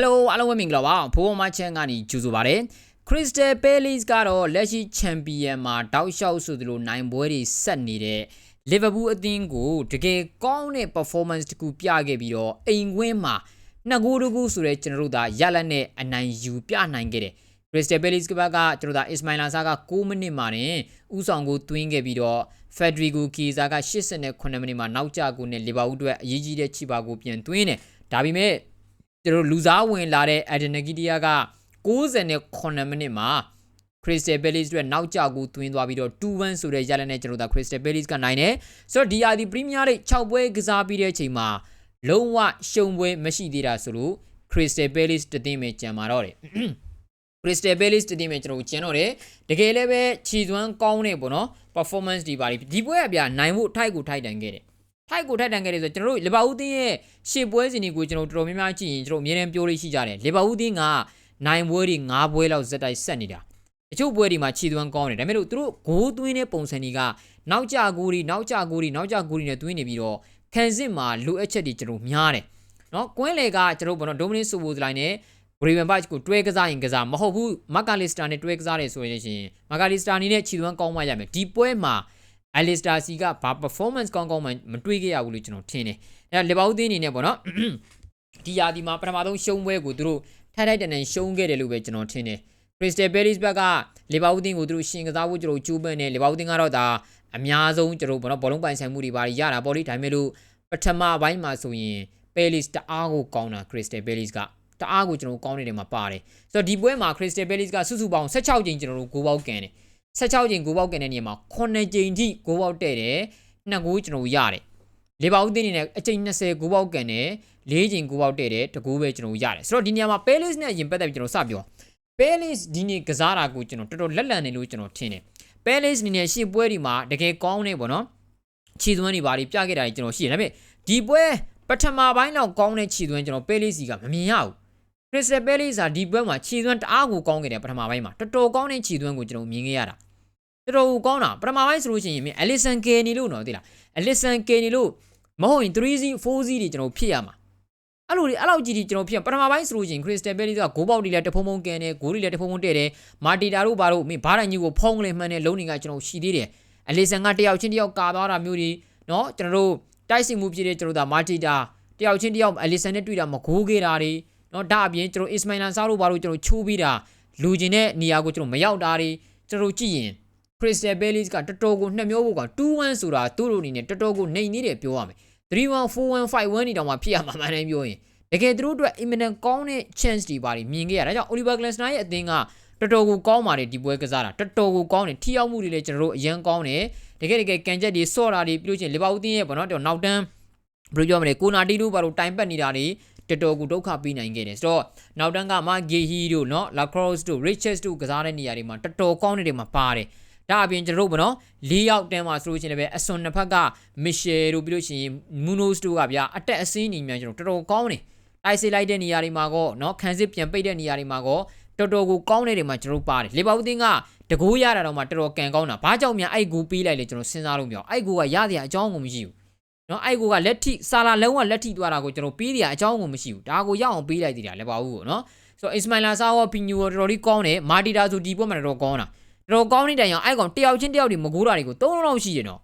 Hello အားလုံးပဲမင်္ဂလာပါဖိုးပေါ်မချန်ကနေကြိုဆိုပါရစေ Crystal Palace ကတော့လက်ရှိ Champion မှာတောက်လျှောက်ဆိုသလိုနိုင်ပွဲတွေဆက်နေတဲ့ Liverpool အသင်းကိုတကယ်ကောင်းတဲ့ performance တကူပြခဲ့ပြီးတော့အိမ်ကွင်းမှာနှစ်ဂိုးတကူဆိုတဲ့ကျွန်တော်တို့ဒါရလက်နဲ့အနိုင်ယူပြနိုင်ခဲ့တယ် Crystal Palace ကဘက်ကကျွန်တော်တို့ဒါ Ismail Assar က6မိနစ်မှာတင်ဥဆောင်ကိုသွင်းခဲ့ပြီးတော့ Federico Chiesa က89မိနစ်မှာနောက်ကျကိုနဲ့ Liverpool အတွက်အရေးကြီးတဲ့ချီပါကိုပြန်သွင်းတယ်ဒါပေမဲ့ ကျွန်တော်လူစားဝင်လာတဲ့ Adenagitiya က68မိနစ်မှာ Crystal Palace အတွက်နောက်ကျကိုသွင်းသွားပြီးတော့2-1ဆိုတဲ့ရလဒ်နဲ့ကျွန်တော်တို့ Crystal Palace ကနိုင်တယ်ဆိုတော့ဒီအာဒီ Premier League 6ပွဲကစားပြီးတဲ့အချိန်မှာလုံးဝရှုံပွဲမရှိသေးတာဆိုလို့ Crystal Palace တသိမ်းပဲကြံမာတော့တယ် Crystal Palace တည်မယ်ကျွန်တော်ကျန်တော့တယ်တကယ်လည်းပဲခြီသွမ်းကောင်းနေပေါ့နော် performance ဒီပါဒီဒီပွဲကဗျာနိုင်ဖို့ထိုက်ကိုထိုက်တန်ခဲ့တယ် ထိုက်ကိုထိုက်တန်ခဲ့တယ်ဆိုတော့ကျွန်တော်တို့လီဗာပူးတင်းရဲ့ရှေ့ပွဲစဉ်တွေကိုကျွန်တော်တော်တော်များများကြည့်ရင်ကျွန်တော်အမြဲတမ်းပြောလို့ရှိကြတယ်လီဗာပူးတင်းကနိုင်ပွဲတွေ၅ပွဲလောက်ဇက်တိုက်ဆက်နေတာတချို့ပွဲတွေမှာခြီသွမ်းကောင်းတယ်ဒါပေမဲ့လို့သူတို့ဂိုးသွင်းတဲ့ပုံစံတွေကနောက်ကျဂိုးတွေနောက်ကျဂိုးတွေနောက်ကျဂိုးတွေနဲ့သွင်းနေပြီးတော့ခံစစ်မှာလိုအပ်ချက်တွေကျွန်တော်များတယ်နော်ကွင်းလေကကျွန်တော်ဘောနော်ဒိုမနစ်ဆိုဘိုဇလိုင်းနဲ့ဂရီဗန်ဘတ်ကိုတွဲကစားရင်ကစားမဟုတ်ဘူးမက်ကလစ်စတာနဲ့တွဲကစားတယ်ဆိုရင်ရှင်မက်ကလစ်စတာအနေနဲ့ခြေသွမ်းကောင်းမှရမယ်ဒီပွဲမှာ အလစ်စတာစီကဘာ performance ကောင်းကောင်းမှမတွေးခဲ့ရဘူးလို့ကျွန်တော်ထင်တယ်အဲလီဗာပူးတင်းအနေနဲ့ပေါ့နော်ဒီယာဒီမှာပထမဆုံးရှုံးပွဲကိုသူတို့ထိုက်ထိုက်တန်တန်ရှုံးခဲ့တယ်လို့ပဲကျွန်တော်ထင်တယ်ခရစ္စတယ်ဘယ်လစ်ဘက်ကလီဗာပူးတင်းကိုသူတို့ရှင်ကစားဖို့ကျွန်တော်ကြိုးပမ်းနေလီဗာပူးတင်းကတော့ဒါအများဆုံးကျွန်တော်ဘောနော်ဘောလုံးပိုင်ဆိုင်မှုတွေပါရတာပေါ့လေဒါပေမဲ့လို့ပထမပိုင်းမှာဆိုရင်ပဲလစ်တအားကိုကောင်းတာခရစ္စတယ်ဘယ်လစ်ကတအားကိုကျွန်တော်ကောင်းနေတယ်မှာပါတယ်ဆိုတော့ဒီပွဲမှာ Crystal Palace ကစုစုပေါင်း16ကြိမ်ကျွန်တော်တို့ဂိုးပေါက်ကန်တယ် 16ကြိမ်ဂိုးပေါက်ကန်တဲ့နေရာမှာ9ကြိမ်ထိဂိုးပေါက်တဲ့တယ်နှစ်ဂိုးကျွန်တော်ရတယ်လေပါဦးတင်းနေနဲ့အကြိမ်20ဂိုးပေါက်ကန်တယ်၄ကြိမ်ဂိုးပေါက်တဲ့တယ်တကူပဲကျွန်တော်ရတယ်ဆိုတော့ဒီနေရာမှာ Palace နဲ့အရင်ပတ်သက်ပြီးကျွန်တော်စပြော Palace ဒီနေ့ကစားတာကိုကျွန်တော်တော်တော်လက်လန်နေလို့ကျွန်တော်ထင်တယ် Palace အနေနဲ့ရှေ့ပွဲဒီမှာတကယ်ကောင်းနေပေါ့နော်ခြေသွမ်းတွေပါပြီးပြခဲ့တာကျွန်တော်ရှိတယ်ဒါပေမဲ့ဒီပွဲပထမပိုင်းတော့ကောင်းတဲ့ခြေသွမ်းကျွန်တော် Palace ကမမြင်ရဘူး Crystal Palace ဟာဒီဘက်မှာခြေသွမ်းတအားကိုကောင်းခဲ့တယ်ပထမပိုင်းမှာတော်တော်ကောင်းတဲ့ခြေသွမ်းကိုကျွန်တော်မြင်ခဲ့ရတာ တော်တော်ကောင်းတာပထမပိုင်းဆိုလို့ရှိရင်မြင် Alisson Kenny လို့နော်သိလား Alisson Kenny လို့မဟုတ်ရင် 3C 4C တွေကျွန်တော်ဖြစ်ရမှာအဲ့လိုတွေအဲ့လောက်ကြီးကြီးကျွန်တော်ဖြစ်ပထမပိုင်းဆိုလို့ရှိရင် Crystal Palace ကဂိုးပေါက်တွေလည်းတဖုံဖုံကန်တယ်ဂိုးတွေလည်းတဖုံဖုံတဲ့တယ်မာတီတာတို့ဘာတို့မင်းဘားတိုင်းကြီးကိုဖုံးလေမှန်းတဲ့လုံးတွေကကျွန်တော်ရှိသေးတယ် Alisson ကတယောက်ချင်းတယောက်ကာသွားတာမျိုးတွေနော်ကျွန်တော်တို့တိုက်စစ်မှုဖြစ်တဲ့ကျွန်တော်တို့ဒါမာတီတာတယောက်ချင်းတယောက် Alisson နဲ့တွေ့တာမဂိုးခဲ့တာတွေနော်ဒါအပြင်ကျွန်တော် Ismail Assar တို့ဘာလို့ကျွန်တော်ချိုးပြီးတာလူကျင်တဲ့နေရာကိုကျွန်တော်မရောက်တာတွေကျွန်တော်ကြည့်ရင် Crystal Palace ကတော်တော်ကိုနှစ်မျိုးဖို့က2-1ဆိုတာသူ့လိုအနေနဲ့တော်တော်ကိုနှိမ်နေတယ်ပြောရမယ်3-1 4-1 5-1နေတောင်မှဖြစ်ရမှာမှန်တယ်ပြောရင်တကယ်သူတို့အတွက် imminent ကောင်းတဲ့ chance တွေပါမြင်ခဲ့ရတာကြောင့် Oliver Glasner ရဲ့အသင်းကတော်တော်ကိုကောင်းပါတယ်ဒီပွဲကစားတာတော်တော်ကိုကောင်းတယ်ထိရောက်မှုတွေလည်းကျွန်တော်တို့အရန်ကောင်းတယ်တကယ်တကယ်ကန်ချက်တွေဆော့တာတွေပြီးလို့ချင်းလီဗာပူးတင်းရဲ့ဘောနော်တော့နောက်တန်းဘယ်လိုပြောမလဲကိုနာတီတို့ဘာလို့တိုင်ပတ်နေတာတွေတော်တော်ကိုဒုက္ခပေးနိုင်ခဲ့တယ်ဆိုတော့နောက်တန်းကမာဂေဟီတို့နော်လာခရော့စ်တို့ရစ်ချတ်တို့ကစားတဲ့နေရာတွေမှာတော်တော်ကောင်းနေတဲ့မှာပါတယ် ဒါအပြင်ကျွန်တော်တို့ဗောနော်၄ယောက်တန်းမှာဆိုလို့ရှိရင်လည်းအစွန်နှစ်ဖက်ကမီရှယ်တို့ပြီးလို့ရှိရင်မူနိုစ်တို့ကဗျာအတက်အစင်းနေမြန်ကျွန်တော်တော်တော်ကောင်းတယ်တိုက်စေးလိုက်တဲ့နေရာတွေမှာကောနော်ခန်းစစ်ပြန်ပိတ်တဲ့နေရာတွေမှာကောတော်တော်ကိုကောင်းနေတဲ့မှာကျွန်တော်ပါတယ်လေဘာဦးတင်းကတကိုးရတာတော့မှတော်တော်ကန်ကောင်းတာဘာကြောင့်များအဲ့ကူပေးလိုက်လဲကျွန်တော်စဉ်းစားလို့မရအောင်အဲ့ကူကရစရာအကြောင်းကိုမရှိဘူးနော်အဲ့ကိုကလက်ထိဆာလာလုံးဝလက်ထိသွားတာကိုကျွန်တော်ပေးတယ်အကြောင်းကိုမရှိဘူးဒါကိုရအောင်ပေးလိုက်သေးတာလည်းပါဘူးကိုနော်ဆိုတော့အစ္စမိုင်လာဆာဝပီညူတော်တော်လေးကောင်းတယ်မာတီတာဆိုဒီပွဲမှာတော်တော်ကောင်းတာ တော်တော်ကောင်းနေတိုင်အောင်အဲ့ကောင်တယောက်ချင်းတယောက်ဒီမကိုးတာတွေကိုသုံးလုံးရှိတယ်နော်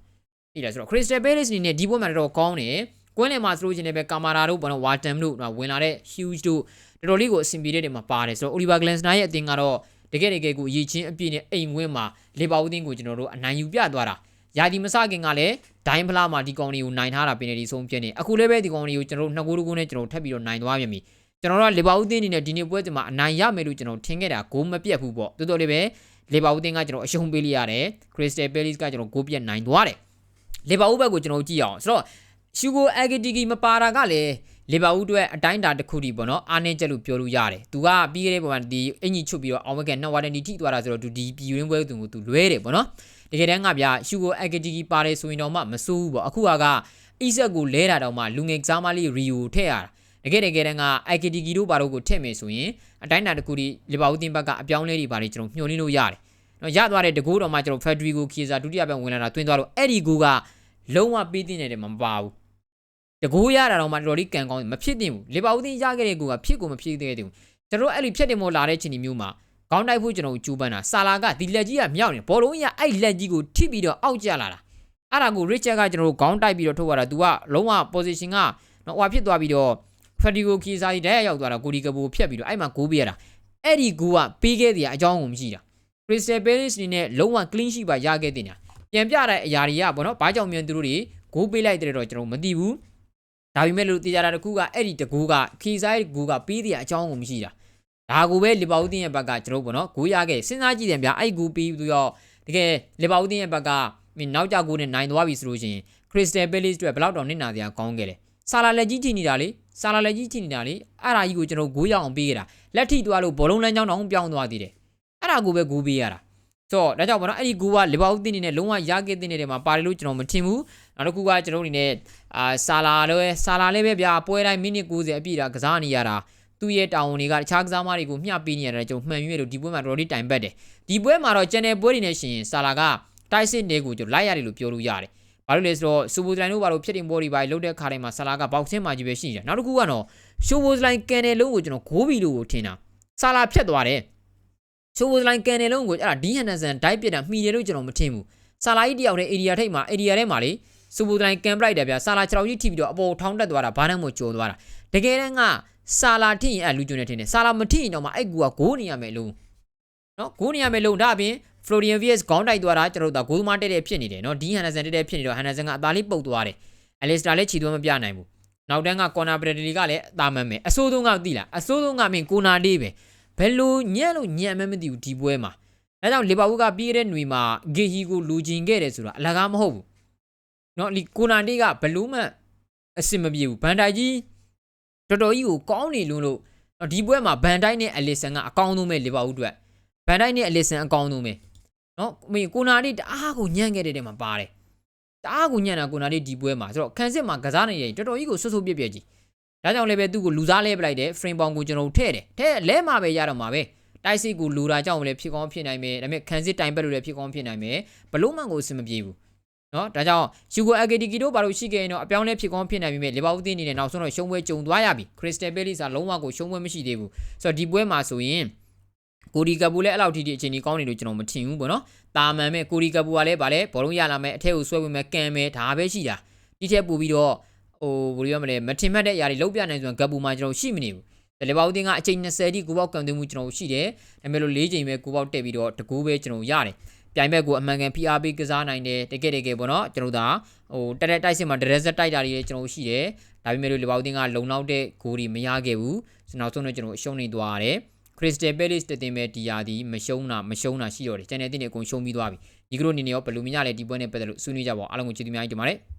ဒီလားဆိုတော့ခရစ္စတယ်ဘဲလစ်နေနဲ့ဒီပွဲမှာတော်တော်ကောင်းတယ်ကွင်းလယ်မှာဆိုလို့ချင်းလည်းပဲကာမာရာတို့ဘာလို့ဝါတမ်တို့ဝင်လာတဲ့ huge တို့တော်တော်လေးကိုအဆင်ပြေတဲ့နေမှာပါတယ်ဆိုတော့ Oliver Glasner ရဲ့အသင်းကတော့တကယ်တကယ်ကိုရည်ချင်းအပြည့်နဲ့အိမ်ဝင်းမှာလေပါဦးသင်းကိုကျွန်တော်တို့အနိုင်ယူပြသွားတာယာဒီမစခင်ကလည်းဒိုင်းဖလားမှာဒီကောင်တွေကိုနိုင်ထားတာပင်နေဒီဆုံးပြနေအခုလည်းပဲဒီကောင်တွေကိုကျွန်တော်တို့နှစ်ကိုးတကူနဲ့ကျွန်တော်ထပ်ပြီးတော့နိုင်သွားပြန်ပြီကျွန်တော်တို့ကလေဘာဦးတင်းနေနဲ့ဒီနေ့ပွဲတင်မှာအနိုင်ရမယ်လို့ကျွန်တော်ထင်ခဲ့တာဂိုးမပြတ်ဘူးပေါ့တော်တော်လေးပဲ လေဘာဦးတင်းကကျွန်တော်အရှုံးပေးလိုက်ရတယ်ခရစ္စတယ်ပဲလစ်ကကျွန်တော်ဂိုးပြတ်နိုင်သွားတယ်လေဘာဦးဘက်ကိုကျွန်တော်ကြည့်အောင်ဆိုတော့ရှူဂိုအဂတီဂီမပါတာကလည်းလေဘာဦးအတွက်အတိုင်းတာတစ်ခုတည်းပေါ့နော်အားနေချက်လို့ပြောလို့ရတယ်သူကပြီးခဲ့တဲ့ပုံမှာဒီအင်ကြီးချွတ်ပြီးတော့အောင်ဝက်ကနှစ်ဝါတန်ဒီထိသွားတာဆိုတော့သူဒီပြည်ရင်းပွဲသူကိုသူလွဲတယ်ပေါ့နော်တကယ်တမ်းကဗျာရှူကိုအက်ကတီကီပါတယ်ဆိုရင်တော့မှမစိုးဘူးပေါ့အခုကအီဆက်ကိုလဲတာတော့မှလူငယ်ကစားမလေးရီယိုထည့်ရတာ တကယ်တကယ်တမ်းကအက်ကတီကီတို့ဘာလို့ကိုထည့်မယ်ဆိုရင်အတိုင်းတာတစ်ခုဒီလီဗာပူးတင်ဘက်ကအပြောင်းလဲတွေပါတယ်ကျွန်တော်ညှို့လင်းလို့ရတယ်နော်ရသွားတဲ့တကူတော့မှကျွန်တော်ဖက်ဒရီကိုခီဇာဒုတိယဘက်ဝင်လာတာတွင်းသွားလို့အဲ့ဒီကူကလုံးဝပေးတင်နေတယ်မပါဘူးတကူရတာတော့မှတော်တော်လေးကန်ကောင်းတယ်မဖြစ်သင့်ဘူးလီဗာပူးတင်ရခဲ့တဲ့ကူကဖြစ်ကိုမဖြစ်သေးတဲ့ဘူးကျွန်တော်အဲ့လိုဖြတ်တင်မို့လာတဲ့ချိန်ဒီမျိုးမှာခေါင်းတိုက်ဖို့ကျွန်တော်ကြူပန်းတာဆာလာကဒီလက်ကြီးကမြောက်နေဘောလုံးကြီးကအဲ့လက်ကြီးကိုထိပြီးတော့အောက်ကျလာတာအဲ့ဒါကို Richard ကကျွန်တော်ခေါင်းတိုက်ပြီးတော့ထုတ်ရတာ तू ကလုံးဝ position ကနော်ဟိုဖြစ်သွားပြီးတော့ Federico Chiesa ကြီးတက်ရောက်သွားတာကိုဒီကဘူဖြတ်ပြီးတော့အဲ့မှာဂိုးပေးရတာအဲ့ဒီဂိုးကပေးခဲ့တဲ့အကြောင်းကိုမရှိတာ Crystal Palace အနေနဲ့လုံးဝ clean sheet ပါရခဲ့တင်တာပြန်ပြတဲ့အရာတွေကပေါ့နော်ဘာကြောင့်မြန်သူတို့တွေဂိုးပေးလိုက်တဲ့တော့ကျွန်တော်မသိဘူးဒါပေမဲ့လို့တရားတာတစ်ခုကအဲ့ဒီတကူကခီဆိုင်ဂိုးကပေးတဲ့အကြောင်းကိုမရှိတာဒါကိုပဲလီဗာပူးတင်ရဲ့ဘက်ကကျွန်တော်ပေါ့နော်ဂိုးရခဲ့စဉ်းစားကြည့်တယ်ဗျာအဲ့ဂိုးပေးပြီးတော့တကယ်လီဗာပူးတင်ရဲ့ဘက်ကမင်းနောက်ကြဂိုးနဲ့နိုင်သွားပြီဆိုလို့ရှိရင် Crystal Palace အတွက်ဘယ်လောက်တောင်နစ်နာစရာကောင်းခဲ့လဲဆာလာလက်ကြီးထိနေတာလေ ဆာလာလက်ကြီးထိနေတာလေအဲ့ဒါကြီးကိုကျွန်တော်ဂိုးရအောင်ပေးခဲ့တာလက်ထိသွားလို့ဘောလုံးလမ်းကြောင်းတောင်ပြောင်းသွားသေးတယ်အဲ့ဒါကိုပဲဂိုးပေးရတာဆိုတော့ဒါကြောင့်ဗောနော်အဲ့ဒီဂူကလီဗာပူးတင်းနေနဲ့လုံးဝရခဲ့တဲ့နေမှာပါတယ်လို့ကျွန်တော်မထင်ဘူးနောက်တစ်ခုကကျွန်တော်အနေနဲ့အာဆာလာလည်းဆာလာလည်းပဲဗျာပွဲတိုင်းမိနစ်90အပြည့်တာကစားနေရတာသူ့ရဲ့တာဝန်တွေကတခြားကစားသမားတွေကိုမျှပေးနေရတယ်ကျွန်တော်မှန်ရွေးလို့ဒီပွဲမှာတော်တော်လေးတိုင်ပတ်တယ်ဒီပွဲမှာတော့ channel ပွဲတွေနဲ့ရှင်ဆာလာကတိုက်စစ်နေကိုကျွန်တော်လိုက်ရတယ်လို့ပြောလို့ရတယ် ဘာလို့လဲဆိုတော့စူပူစလိုင်းတို့ဘာလို့ဖြစ်တင်ပွဲတွေပါလုတ်တဲ့ခါတိုင်းမှာဆာလာကဘောက်ဆင်းမှကြီးပဲရှိနေတယ်နောက်တစ်ခုကတော့ရှိုးဘိုစလိုင်းကန်တယ်လုံးကိုကျွန်တော်ဂိုးဘီလို့ကိုထင်တာဆာလာဖြတ်သွားတယ်ချိုးဘိုစလိုင်းကန်တယ်လုံးကိုအဲ့ဒါဒီဟန်နဆန်ဒိုက်ပြစ်တာမှီတယ်လို့ကျွန်တော်မထင်ဘူးဆာလာကြီးတယောက်တည်းအေရီယာထိတ်မှာအေရီယာထဲမှာလေစူဘိုစလိုင်းကန်ပလိုက်တယ်ဗျာဆာလာ6ကြီးထိပြီးတော့အပေါ်ထောင်းတက်သွားတာဘာနဲ့မှကြော်သွားတာတကယ်တမ်းကဆာလာထိရင်အဲ့လူကျွန်းနေထင်တယ်ဆာလာမထိရင်တော့မှအဲ့ကူကဂိုးနေရမယ်လုံးနော်ဂိုးနေရမယ်လုံးဒါအပြင် Florian Vies ခေါင်းတိုက်သွားတာကျွန်တော်တို့ကဂိုးမတက်တဲ့ဖြစ်နေတယ်နော်ဒီဟန်နဆန်တက်တဲ့ဖြစ်နေတော့ဟန်နဆန်ကအသားလေးပုတ်သွားတယ်အလီစတာလည်းခြေသွမ်းမပြနိုင်ဘူးနောက်တန်းကကော်နာပရက်ဒလီကလည်းအသားမမယ်အဆိုးဆုံးကသိလားအဆိုးဆုံးကမင်းကိုနာလေးပဲ ဘယ်လိုညံ့လို့ညံ့မဲမသိဘူးဒီပွဲမှာဒါကြောင့်လီဗာပူးကပြီးခဲ့တဲ့ຫນွေမှာဂေဟီကိုလူကျင်ခဲ့တယ်ဆိုတာအလကားမဟုတ်ဘူးเนาะဒီကိုနာတေးကဘလို့မှအစ်စ်မပြေဘူးဘန်တိုင်ကြီးတော်တော်ကြီးကိုကောင်းနေလို့လို့နော်ဒီပွဲမှာဘန်တိုင်နဲ့အလီဆန်ကအကောင်းဆုံးပဲလီဗာပူးအတွက်ဘန်တိုင်နဲ့အလီဆန်အကောင်းဆုံးပဲ နော်မင်းကိုနာလေးတအားကိုညံ့ခဲ့တဲ့တဲမှာပါတယ်တအားကိုညံ့တာကိုနာလေးဒီပွဲမှာဆိုတော့ခန်းစစ်မှာကစားနေရင်တော်တော်ကြီးကိုဆွဆွပြက်ပြက်ကြီးဒါကြောင့်လည်းပဲသူ့ကိုလူစားလဲပလိုက်တယ် frame ပေါင်ကိုကျွန်တော်ထည့်တယ်ထည့်လဲမှာပဲရတော့မှာပဲတိုက်စစ်ကိုလူတာကြောင့်လည်းဖြစ်ကောင်းဖြစ်နိုင်မယ်ဒါပေမဲ့ခန်းစစ်တိုင်ဘက်လို့လည်းဖြစ်ကောင်းဖြစ်နိုင်မယ်ဘလုံးမှန်ကိုအဆင်မပြေဘူးနော်ဒါကြောင့်ယူဂိုအဂတီကီတို့ဘာလို့ရှိခဲ့ရင်တော့အပြောင်းလဲဖြစ်ကောင်းဖြစ်နိုင်ပြီမဲ့လီဗာပူးတင်းအနေနဲ့နောက်ဆုံးတော့ရှုံးပွဲကြုံသွားရပြီခရစ္စတယ်ဘေးလိစာလုံးဝကိုရှုံးပွဲမရှိသေးဘူးဆိုတော့ဒီပွဲမှာဆိုရင် ကိုဒီကပူလည်းအဲ့လောက်ထိဒီအချိန်ကြီးကောင်းနေလို့ကျွန်တော်မထင်ဘူးပေါ့နော်တာမန်မဲ့ကိုဒီကပူကလည်းဗာလဲဘောလုံးရလာမဲ့အထက်ကိုဆွဲဝင်မဲ့ကန်မဲ့ဒါပဲရှိတာဒီထက်ပိုပြီးတော့ဟိုဘယ်လိုရမလဲမထင်မှတ်တဲ့အရာတွေလုံးပြနိုင်ဆိုရင်ဂပ်ပူမှာကျွန်တော်ရှိမနေဘူးတယ်လီဗာပူးတင်းကအချိန်20တိကိုပေါက်ကန်သွင်းမှုကျွန်တော်ရှိတယ်ဒါပေမဲ့လို့၄ချိန်ပဲကိုပေါက်တက်ပြီးတော့တကူပဲကျွန်တော်ရတယ်ပြိုင်ဘက်ကိုအမှန်ကန် PRP ကစားနိုင်တယ်တကယ်တကယ်ပေါ့နော်ကျွန်တော်ဒါဟိုတက်တက်တိုက်စစ်မှာဒရက်ဆက်တိုက်တာတွေလည်းကျွန်တော်ရှိတယ်ဒါပေမဲ့လို့လီဗာပူးတင်းကလုံလောက်တဲ့ဂိုးတွေမရခဲ့ဘူးနောက်ဆုံးတော့ကျွန်တော်အရှုံးနေသွားရတယ် ခရစ္စတယ်ပဲလစ်တတင်မဲ့ဒီယာဒီမရှုံးတာမရှုံးတာရှိတော့တယ်ကျန်တဲ့တင်းတွေအကုန်ရှုံးပြီးသွားပြီဒီကလိုအနေနဲ့ရောဘယ်လိုမြင်ရလဲဒီပွဲနဲ့ပတ်သက်လို့ဆွေးနွေးကြပါဦးအားလုံးကိုကျေးဇူးများကြီးတင်ပါတယ်